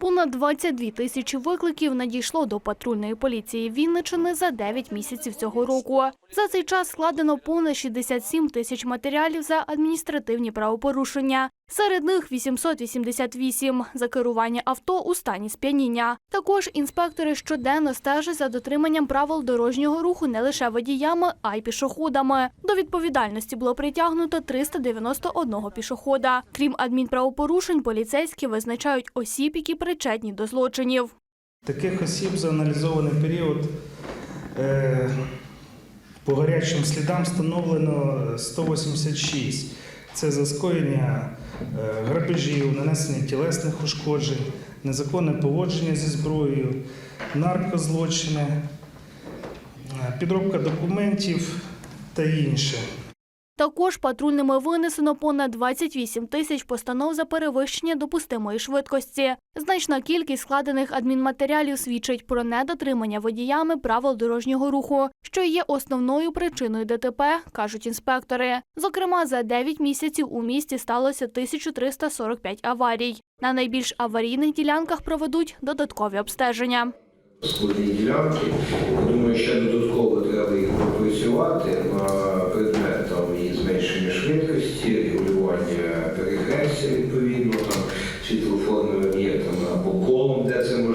Понад 22 тисячі викликів надійшло до патрульної поліції Вінничини за 9 місяців цього року. За цей час складено понад 67 тисяч матеріалів за адміністративні правопорушення. Серед них 888 за керування авто у стані сп'яніння. Також інспектори щоденно стежать за дотриманням правил дорожнього руху не лише водіями, а й пішоходами. До відповідальності було притягнуто 391 пішохода. Крім адмінправопорушень, поліцейські визначають осіб, які причетні до злочинів. Таких осіб за аналізований період е, по гарячим слідам встановлено 186. Це за скоєння е, грабежів, нанесення тілесних ушкоджень, незаконне поводження зі зброєю, наркозлочини, е, підробка документів та інше. Також патрульними винесено понад 28 тисяч постанов за перевищення допустимої швидкості. Значна кількість складених адмінматеріалів свідчить про недотримання водіями правил дорожнього руху, що є основною причиною ДТП, кажуть інспектори. Зокрема, за 9 місяців у місті сталося 1345 аварій. На найбільш аварійних ділянках проведуть додаткові обстеження. Ділянки. Думаю, ще додатково треба їх пропрацювати на предмет там відповідно там світлофорним об'єктом або колом, де це можна.